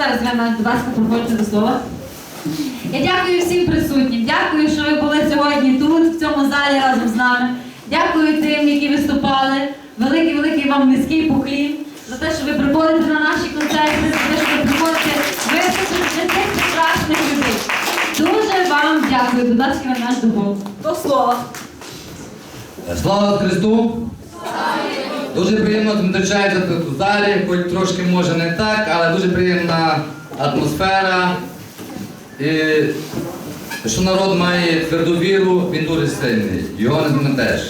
зараз Івана, будь ласка, проходьте до слова. Я дякую всім присутнім. Дякую, що ви були сьогодні тут, в цьому залі разом з нами. Дякую тим, які виступали. Великий, великий вам низький поклін за те, що ви приходите на наші концерти, за те, що ви приходите виступити для цих прекрасних людей. Дуже вам дякую. Будь ласка, Іван наш духов. До слова. Слава Христу! Дуже приємно зустрічається тут у залі, хоч трошки може не так, але дуже приємна атмосфера. І що народ має тверду віру, він дуже сильний. Його не зметеш.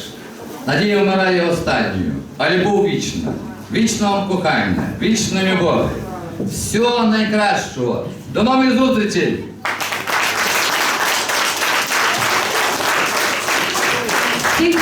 Надія вмирає останньою, а любов вічна. Вічного кохання, вічної любові. Всього найкращого. До нових зустрічей! Всіх